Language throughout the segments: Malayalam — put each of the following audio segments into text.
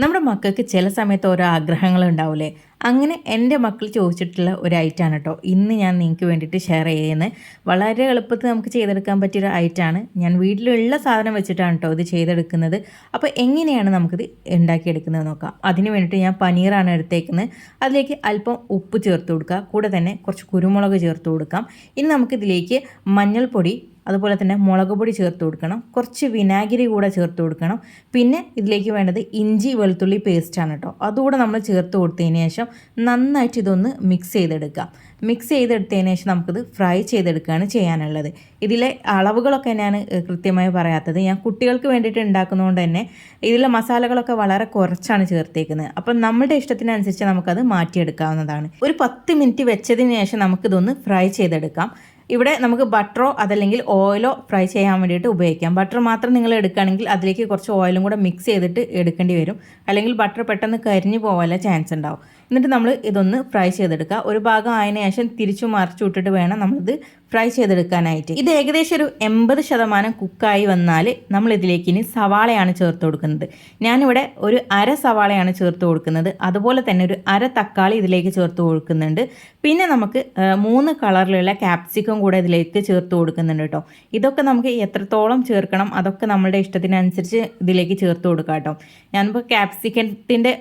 നമ്മുടെ മക്കൾക്ക് ചില സമയത്ത് ഓരോ ആഗ്രഹങ്ങൾ ഉണ്ടാവില്ലേ അങ്ങനെ എന്റെ മക്കൾ ചോദിച്ചിട്ടുള്ള ഒരു ഐറ്റാണ് കേട്ടോ ഇന്ന് ഞാൻ നിങ്ങൾക്ക് വേണ്ടിയിട്ട് ഷെയർ ചെയ്യുന്നത്. വളരെ എളുപ്പത്തിൽ നമുക്ക് ചെയ്തെടുക്കാൻ പറ്റിയൊരു ഐറ്റാണ് ഞാൻ വീട്ടിലുള്ള സാധനം വെച്ചിട്ടാണ് കേട്ടോ ഇത് ചെയ്തെടുക്കുന്നത്. അപ്പോൾ എങ്ങനെയാണ് നമുക്കിത് ഉണ്ടാക്കിയെടുക്കുന്നത് നോക്കാം. അതിന് വേണ്ടിയിട്ട് ഞാൻ പനീറാണ് എടുത്തേക്കുന്നത്. അതിലേക്ക് അല്പം ഉപ്പ് ചേർത്ത് കൊടുക്കുക. കൂടെ തന്നെ കുറച്ച് കുരുമുളക് ചേർത്ത് കൊടുക്കാം. ഇനി നമുക്കിതിലേക്ക് മഞ്ഞൾപ്പൊടി അതുപോലെ തന്നെ മുളക് പൊടി ചേർത്ത് കൊടുക്കണം. കുറച്ച് വിനാഗിരി കൂടെ ചേർത്ത് കൊടുക്കണം. പിന്നെ ഇതിലേക്ക് വേണ്ടത് ഇഞ്ചി വെളുത്തുള്ളി പേസ്റ്റാണ് കേട്ടോ. അതുകൂടെ നമ്മൾ ചേർത്ത് കൊടുത്തതിന് ശേഷം നന്നായിട്ട് ഇതൊന്ന് മിക്സ് ചെയ്തെടുക്കാം. മിക്സ് ചെയ്തെടുത്തതിന് ശേഷം നമുക്കിത് ഫ്രൈ ചെയ്തെടുക്കുകയാണ് ചെയ്യാനുള്ളത്. ഇതിലെ അളവുകളൊക്കെ ഞാൻ കൃത്യമായി പറയാത്തത്. ഞാൻ കുട്ടികൾക്ക് വേണ്ടിയിട്ട് ഉണ്ടാക്കുന്നതുകൊണ്ട് തന്നെ ഇതിലെ മസാലകളൊക്കെ വളരെ കുറച്ചാണ് ചേർത്തേക്കുന്നത്. അപ്പം നമ്മുടെ ഇഷ്ടത്തിനനുസരിച്ച് നമുക്കത് മാറ്റിയെടുക്കാവുന്നതാണ്. ഒരു പത്ത് മിനിറ്റ് വെച്ചതിന് ശേഷം നമുക്കിതൊന്ന് ഫ്രൈ ചെയ്തെടുക്കാം. ഇവിടെ നമുക്ക് ബട്ടറോ അതല്ലെങ്കിൽ ഓയിലോ ഫ്രൈ ചെയ്യാൻ വേണ്ടിയിട്ട് ഉപയോഗിക്കാം. ബട്ടർ മാത്രം നിങ്ങൾ എടുക്കുകയാണെങ്കിൽ അതിലേക്ക് കുറച്ച് ഓയിലും കൂടെ മിക്സ് ചെയ്തിട്ട് എടുക്കേണ്ടി വരും. അല്ലെങ്കിൽ ബട്ടർ പെട്ടെന്ന് കരിഞ്ഞു പോകാനുള്ള ചാൻസ് ഉണ്ടാവും. എന്നിട്ട് നമ്മൾ ഇതൊന്ന് ഫ്രൈ ചെയ്തെടുക്കുക. ഒരു ഭാഗം ആയതിനു ശേഷം തിരിച്ചു മറിച്ചു വിട്ടിട്ട് വേണം നമ്മളിത് ഫ്രൈ ചെയ്തെടുക്കാനായിട്ട്. ഇത് ഏകദേശം ഒരു എൺപത് ശതമാനം കുക്കായി വന്നാൽ നമ്മൾ ഇതിലേക്ക് ഇനി സവാളയാണ് ചേർത്ത് കൊടുക്കുന്നത്. ഞാനിവിടെ ഒരു അര സവാളയാണ് ചേർത്ത് കൊടുക്കുന്നത്. അതുപോലെ തന്നെ ഒരു അര തക്കാളി ഇതിലേക്ക് ചേർത്ത് കൊടുക്കുന്നുണ്ട്. പിന്നെ നമുക്ക് മൂന്ന് കളറിലുള്ള ക്യാപ്സിക്കം കൂടെ ഇതിലേക്ക് ചേർത്ത് കൊടുക്കുന്നുണ്ട് കേട്ടോ. ഇതൊക്കെ നമുക്ക് എത്രത്തോളം ചേർക്കണം അതൊക്കെ നമ്മുടെ ഇഷ്ടത്തിനനുസരിച്ച് ഇതിലേക്ക് ചേർത്ത് കൊടുക്കാം കേട്ടോ. ഞാനിപ്പോൾ ക്യാപ്സിക്കത്തിന്റെ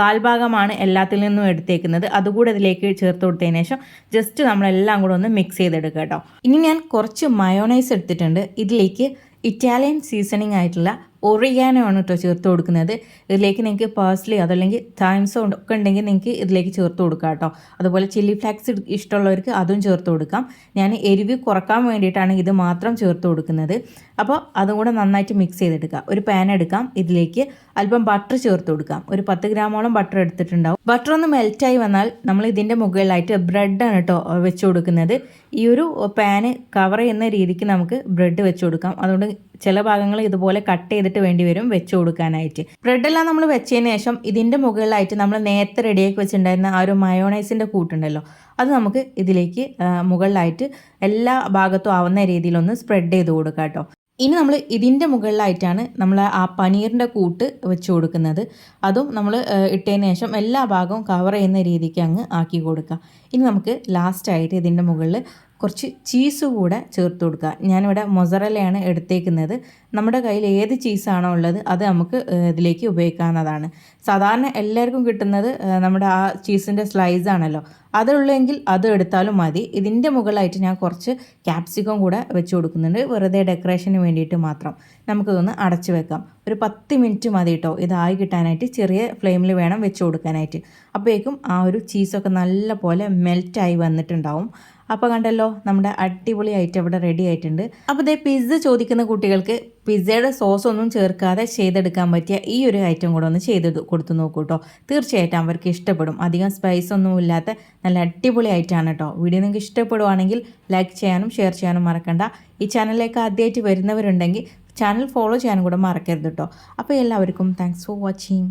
കാൽഭാഗമാണ് എല്ലാത്തിൽ നിന്നും എടുത്തേക്കുന്നത്. അതുകൂടെ ഇതിലേക്ക് ചേർത്ത് കൊടുത്തതിന് ശേഷം ജസ്റ്റ് നമ്മളെല്ലാം കൂടെ ഒന്ന് മിക്സ് ചെയ്തെടുക്കുക കേട്ടോ. ഇനി ഞാൻ കുറച്ച് മയോണൈസ് എടുത്തിട്ടുണ്ട്. ഇതിലേക്ക് ഇറ്റാലിയൻ സീസണിംഗ് ആയിട്ടുള്ള ഒറിയാനോ ആണ് കേട്ടോ ചേർത്ത് കൊടുക്കുന്നത്. ഇതിലേക്ക് നിങ്ങൾക്ക് പേഴ്സ്ലി അതല്ലെങ്കിൽ ടൈംസോ ഒക്കെ ഉണ്ടെങ്കിൽ നിങ്ങൾക്ക് ഇതിലേക്ക് ചേർത്ത് കൊടുക്കാം കേട്ടോ അതുപോലെ ചില്ലി ഫ്ലാക്സ് ഇഷ്ടമുള്ളവർക്ക് അതും ചേർത്ത് കൊടുക്കാം. ഞാൻ എരിവ് കുറയ്ക്കാൻ വേണ്ടിയിട്ടാണ് ഇത് മാത്രം ചേർത്ത് കൊടുക്കുന്നത്. അപ്പോൾ അതും കൂടെ നന്നായിട്ട് മിക്സ് ചെയ്തെടുക്കുക. ഒരു പാൻ എടുക്കാം. ഇതിലേക്ക് അല്പം ബട്ടർ ചേർത്ത് കൊടുക്കാം. ഒരു പത്ത് ഗ്രാമോളം ബട്ടർ എടുത്തിട്ടുണ്ടാവും. ബട്ടർ ഒന്ന് മെൽറ്റായി വന്നാൽ നമ്മൾ ഇതിന്റെ മുകളിലായിട്ട് ബ്രെഡാണ് കേട്ടോ വെച്ച് കൊടുക്കുന്നത്. ഈ ഒരു പാന് കവർ ചെയ്യുന്ന രീതിക്ക് നമുക്ക് ബ്രെഡ് വെച്ച് കൊടുക്കാം. അതുകൊണ്ട് ചില ഭാഗങ്ങൾ ഇതുപോലെ കട്ട് ചെയ്തിട്ട് വേണ്ടി വരും വെച്ച് കൊടുക്കാനായിട്ട്. ബ്രെഡെല്ലാം നമ്മൾ വെച്ചതിന് ശേഷം ഇതിന്റെ മുകളിലായിട്ട് നമ്മൾ നേരത്തെ റെഡിയാക്കി വെച്ചിട്ടുണ്ടായിരുന്ന ആ ഒരു മയോണൈസിന്റെ കൂട്ടുണ്ടല്ലോ അത് നമുക്ക് ഇതിലേക്ക് മുകളിലായിട്ട് എല്ലാ ഭാഗത്തും ആവുന്ന രീതിയിലൊന്ന് സ്പ്രെഡ് ചെയ്ത് കൊടുക്കാം കേട്ടോ. ഇനി നമ്മൾ ഇതിന്റെ മുകളിലായിട്ടാണ് നമ്മൾ ആ പനീറിന്റെ കൂട്ട് വെച്ച് കൊടുക്കുന്നത്. അതും നമ്മൾ ഇട്ടതിന് ശേഷം എല്ലാ ഭാഗവും കവർ ചെയ്യുന്ന രീതിക്ക് അങ്ങ് ആക്കി കൊടുക്കുക ഇനി നമുക്ക് ലാസ്റ്റായിട്ട് ഇതിന്റെ മുകളിൽ കുറച്ച് ചീസ് കൂടെ ചേർത്ത് കൊടുക്കുക. ഞാനിവിടെ മൊസറലയാണ് എടുത്തേക്കുന്നത്. നമ്മുടെ കയ്യിൽ ഏത് ചീസാണോ ഉള്ളത് അത് നമുക്ക് ഇതിലേക്ക് ഉപയോഗിക്കാവുന്നതാണ്. സാധാരണ എല്ലാവർക്കും കിട്ടുന്നത് നമ്മുടെ ആ ചീസിന്റെ സ്ലൈസ് ആണല്ലോ. അതുള്ളെങ്കിൽ അത് എടുത്താലും മതി. ഇതിന്റെ മുകളിലായിട്ട് ഞാൻ കുറച്ച് ക്യാപ്സിക്കം കൂടെ വെച്ച് കൊടുക്കുന്നുണ്ട്. വെറുതെ ഡെക്കറേഷന് വേണ്ടിയിട്ട് മാത്രം. നമുക്കിതൊന്ന് അടച്ചു വെക്കാം. ഒരു പത്ത് മിനിറ്റ് മതി കേട്ടോ ഇതായി കിട്ടാനായിട്ട് ചെറിയ ഫ്ലെയിമിൽ വേണം വെച്ച് കൊടുക്കാനായിട്ട്. അപ്പോഴേക്കും ആ ഒരു ചീസൊക്കെ നല്ല പോലെ മെൽറ്റായി വന്നിട്ടുണ്ടാവും. അപ്പോൾ കണ്ടല്ലോ നമ്മുടെ അടിപൊളി ഐറ്റം ഇവിടെ റെഡി ആയിട്ടുണ്ട്. അപ്പോൾ ഇതേ പിസ്സ ചോദിക്കുന്ന കുട്ടികൾക്ക് പിസ്സയുടെ സോസ് ഒന്നും ചേർക്കാതെ ചെയ്തെടുക്കാൻ പറ്റിയ ഈ ഒരു ഐറ്റം കൂടെ ഒന്ന് ചെയ്ത് കൊടുത്തു നോക്കൂ കേട്ടോ തീർച്ചയായിട്ടും അവർക്ക് ഇഷ്ടപ്പെടും. അധികം സ്പൈസ് ഒന്നും ഇല്ലാത്ത നല്ല അടിപൊളി ഐറ്റമാണ് കേട്ടോ വീഡിയോ നിങ്ങൾക്ക് ഇഷ്ടപ്പെടുവാണെങ്കിൽ ലൈക്ക് ചെയ്യാനും ഷെയർ ചെയ്യാനും മറക്കണ്ട. ഈ ചാനലിലേക്ക് ആദ്യമായിട്ട് വരുന്നവരുണ്ടെങ്കിൽ ചാനൽ ഫോളോ ചെയ്യാനും കൂടെ മറക്കരുത് കേട്ടോ അപ്പോൾ എല്ലാവർക്കും താങ്ക്സ് ഫോർ വാച്ചിങ്